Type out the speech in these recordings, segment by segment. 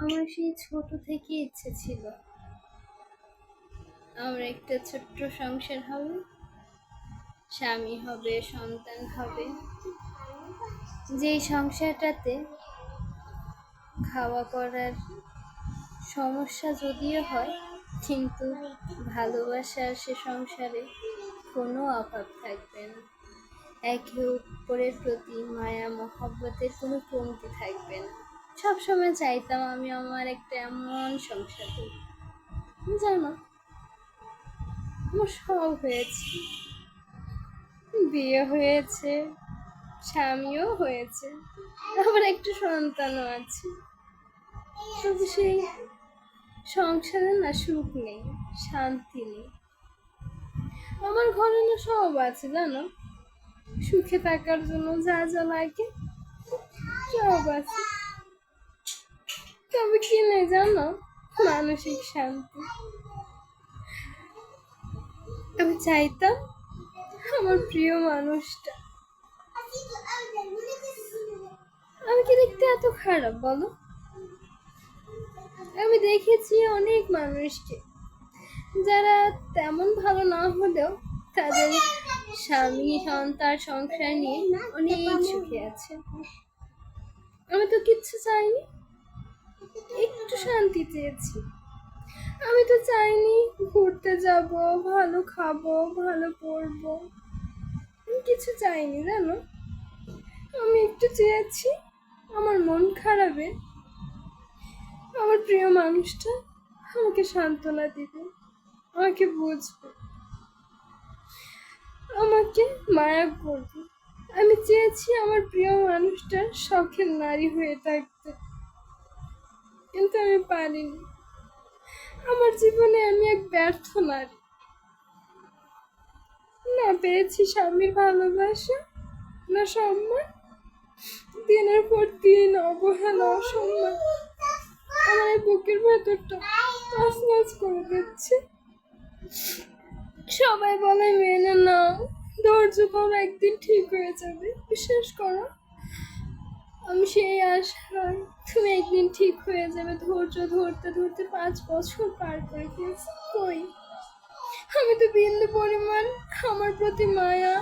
আমার সেই ছোট থেকে ইচ্ছে ছিল। আমার একটা ছোট্ট সংসার হবে, স্বামী হবে, সন্তান হবে। যেই সংসারটাতে খাওয়া পড়ার সমস্যা যদিও হয়, কিন্তু ভালোবাসার সে সংসারে কোনো অভাব থাকবে না। একে অপরের প্রতি মায়া, মহব্বতের কোনো কমতি থাকবে না। সবসময় চাইতাম আমি আমার একটা এমন সংসার করি। জানো আমার সব হয়েছে। বিয়ে হয়েছে, স্বামীও হয়েছে, আবার একটা সন্তানও আছে। তবে সেই সংসারে না সুখ নেই, শান্তি নেই। আমার ঘরে না সব আছে, জানো? সুখে থাকার জন্য যা যা লাগে, সব আছে। তবে কি নেই জানো? মানসিক শান্তি। আমি চাইতাম আমার প্রিয় মানুষটা। আমি কি দেখতে এত খারাপ বলো? আমি দেখেছি অনেক মানুষকে। যারা তেমন ভালো না হলেও তাদের স্বামী, সন্তান, সংসার নিয়ে অনেক সুখে আছে। আমি তো কিচ্ছু চাইনি। শান্তি চেয়েছি। আমি তো চাইনি ঘুরতে যাব, ভালো খাব, ভালো পড়ব। আমি কিছু চাইনি, জানো? আমি একটু চেয়েছি আমার মন খারাপে। আমার প্রিয় মানুষটা আমাকে সান্ত্বনা দিবে, আমাকে বুঝবে। আমাকে মায়া করবে। আমি চেয়েছি আমার প্রিয় মানুষটা শখের নারী হয়ে থাকতে। কিন্তু আমি পারিনি। আমার জীবনে আমি এক ব্যর্থ নারী। না পেয়েছি স্বামীর ভালোবাসা, না সম্মান। দিনের পর দিন অবহেলা, অসম্মান। আমার বুকের ভেতরটা নাচ করে দিচ্ছে। সবাই বলে, মেনে নাও। ধৈর্য ধরো, একদিন ঠিক হয়ে যাবে। বিশ্বাস করো। আমি সেই আশায় তুমি একদিন ঠিক হয়ে যাবে। ধৈর্য ধরতে ধরতে পাঁচ বছর পার করে ফেলছি কই? আমি তো বিন্দু পরিমাণ আমার প্রতি মায়া,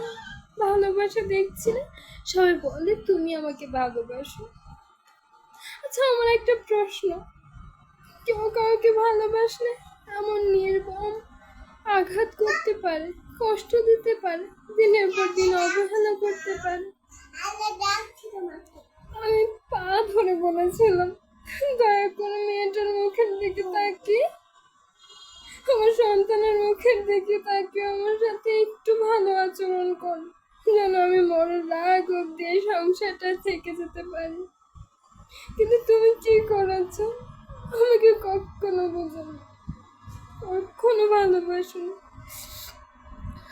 ভালোবাসা দেখছি না। সবাই বলে, তুমি আমাকে ভালোবাসো। আচ্ছা আমার একটা প্রশ্ন। কেউ কাউকে ভালোবাসলে এমন নির্মম আঘাত করতে পারে, কষ্ট দিতে পারে, দিনের পর দিন অবহেলা করতে পারে? আমি পা ধরে বলেছিলাম, দয়া করে মেয়েটার মুখের দিকে তাকিয়ে, আমার সন্তানের মুখের দিকে তাকিয়ে আমার সাথে একটু ভালো আচরণ কর, যেন আমি মরার রাগ অব্দি এই সংসারটা থেকে যেতে পারি। কিন্তু তুমি কি করেছ? আমাকে কখনো বোঝো না, কখনো ভালোবাসো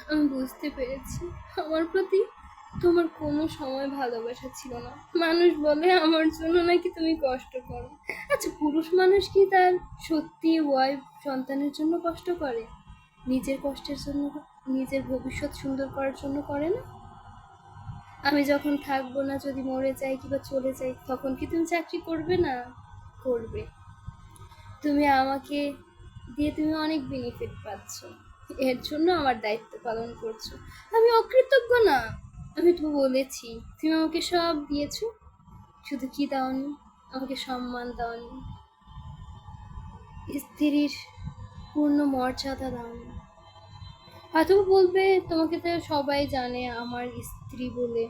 আমি বুঝতে পেরেছি, আমার প্রতি তোমার কোনো সময় ভালোবাসা ছিল না। মানুষ বলে, আমার জন্য নাকি তুমি কষ্ট করো। আচ্ছা পুরুষ মানুষ কি তার সত্যি ওয়াইফ সন্তানের জন্য কষ্ট করে? নিজের কষ্টের জন্য, নিজের ভবিষ্যৎ সুন্দর করার জন্য করে না? আমি যখন থাকব না, যদি মরে যাই কিংবা চলে যাই, তখন কি তুমি চাকরি করবে না? করবে। তুমি আমাকে দিয়ে তুমি অনেক বেনিফিট পাচ্ছ। এর জন্য আমার দায়িত্ব পালন করছ। আমি অকৃতজ্ঞ না। আমি তো বলেছি, তুমি আমাকে সব দিয়েছ। শুধু কি দাওনি? আমাকে সম্মান দাওনি। স্ত্রীর পূর্ণ মর্যাদা দাওনি। হয়তো বলবে, তোমাকে তো সবাই জানে আমার স্ত্রী বলে।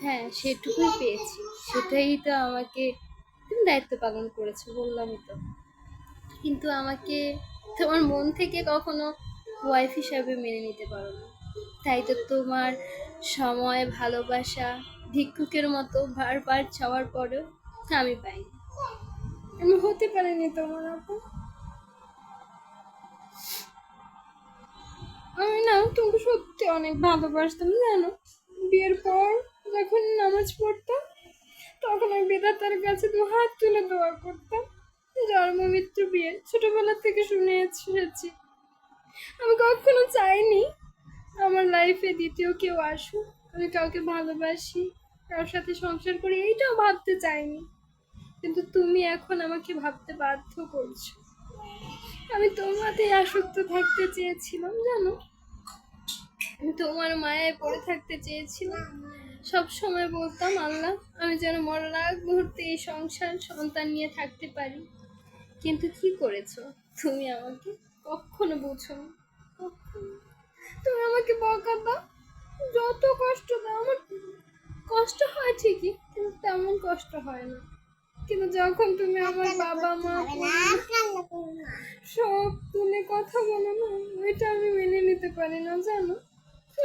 হ্যাঁ সেটুকুই পেয়েছি। সেটাই তো আমাকে, তুমি দায়িত্ব পালন করেছ, বললামই তো। কিন্তু আমাকে তোমার মন থেকে কখনো ওয়াইফ হিসাবে মেনে নিতে পারো না। তাই তো তোমার সময়, ভালোবাসা ভিক্ষুকের মতো বারবার চাওয়ার পরেও আমি পাইনি। আমি হতে পারিনি তোমার আপু। আমি না, তোমাকে সত্যি অনেক ভালোবাসতাম, জানো? বিয়ের পর যখন নামাজ পড়তাম, তখন আমি বেদাতার কাছে দু হাত তুলে দোয়া করতাম। জন্ম, মৃত্যু, বিয়ে, ছোটবেলা থেকে শুনে এসেছি আমি কখনো চাইনি আমার লাইফে দ্বিতীয় কেউ আসুক, আমি কাউকে ভালোবাসি, কারোর সাথে সংসার করি, এইটাও ভাবতে চাইনি। কিন্তু তুমি এখন আমাকে ভাবতে বাধ্য করছ। আমি তোমাতেই আসক্ত থাকতে চেয়েছিলাম, জানো? তোমার মায়ায় পড়ে থাকতে চেয়েছিলাম। সব সময় বলতাম, আল্লাহ, আমি যেন আগ মুহূর্তে এই সংসার, সন্তান নিয়ে থাকতে পারি। কিন্তু কি করেছ? তুমি আমাকে কখনো বুঝোনি। কখনো। তুমি আমাকে বকা দাও। যত কষ্ট দাও আমার কষ্ট হয় ঠিকই কিন্তু তেমন কষ্ট হয় না। কিন্তু যখন তুমি আমার বাবা মা সব তুলে কথা বলো না ওইটা আমি মেনে নিতে পারি না জানো?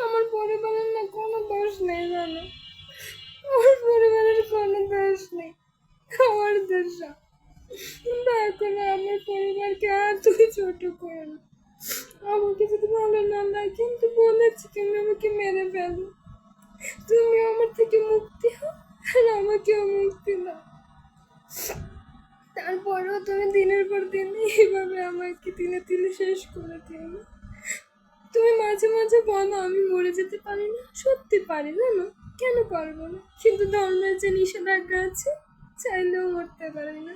আমার পরিবারের না কোনো দোষ নেই জানো? আমার পরিবারের কোনো দোষ নেই আমার দোষ। দয়া করে আমার পরিবারকে আর তুমি ছোট করো না। আমাকে যদি ভালো না লাগে, কিন্তু বলেছি তুমি আমাকে মেরে ফেলো। তুমি আমার থেকে মুক্তি হও, আর আমাকেও মুক্তি দাও। তারপরেও তুমি দিনের পর দিন এইভাবে আমাকে তিলে তিলে শেষ করে দিও তুমি মাঝে মাঝে বলো, আমি মরে যেতে পারি না। সত্যি পারি, জানো? কেন পারব না? কিন্তু ধর্মের যে নিষেধাজ্ঞা আছে, চাইলেও মরতে পারি না।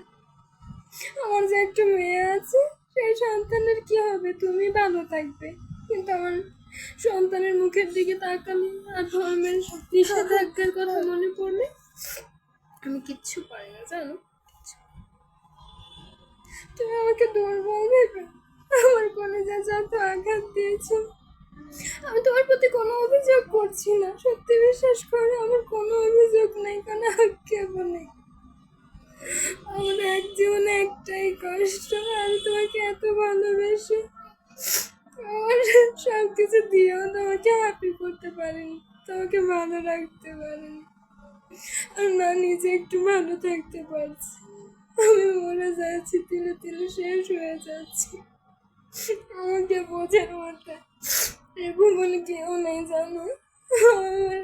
আমার যে একটা মেয়ে আছে সেই সন্তানের কি হবে? তুমি ভালো থাকবে। কিন্তু আমার সন্তানের মুখের দিকে তাকালে আর ধর্মের নিষেধাজ্ঞার কথা মনে পড়লে আমি কিচ্ছু পারি না, জানো? তুমি আমাকে দুর্বল ভেবে আমার কলেজে যত আঘাত দিয়েছ, আমি তোমার প্রতি কোনো অভিযোগ করছি না। সত্যি বিশ্বাস করে, আমার কোনো অভিযোগ নেই, কোনো আক্ষেপ নেই। একটাই কষ্ট আমি তোমাকে এত ভালোবেসে আমার সব কিছু দিয়েও তোমাকে হ্যাপি করতে পারিনি, তোমাকে ভালো রাখতে পারিনি। আর না নিজে একটু ভালো থাকতে পারছি। আমি মরে যাচ্ছি, তিলে তিলে শেষ হয়ে যাচ্ছি। আমাকে বোঝার মতো এই ভুবনে কেউ নেই জানো। আমার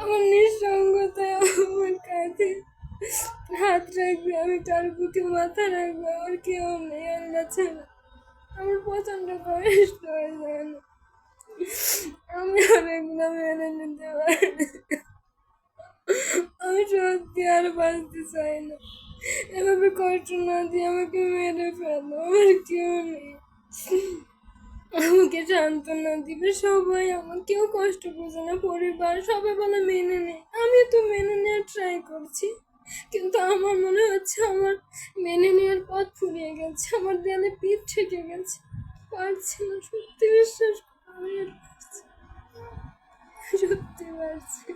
আমার নিঃসঙ্গতায় আমার কাঁধে হাত রাখবে, আমি তার বুকে মাথা রাখব, আমার কেউ নেই, আল্লাহ ছাড়া। আমার প্রচণ্ড কষ্ট হয় জানো আমি আর মেনে নিতে পারি। আমি সত্যি আর বাঁচতে চাই না। এভাবে কষ্ট না দিয়ে আমাকে মেরে ফেলো, আমার কেউ নেই। আমাকে সান্ত্বনা দিবে সবাই আমার কেউ কষ্ট বোঝে না, পরিবার সবাই বলে মেনে নে। আমি তো মেনে নেওয়ার ট্রাই করছি। কিন্তু আমার মনে হচ্ছে আমার মেনে নেওয়ার পথ ফুরিয়ে গেছে, আমার দেয়ালে পিঠ ঠেকে গেছে পারছি না, সত্যি বিশ্বাস সত্যি পারছি।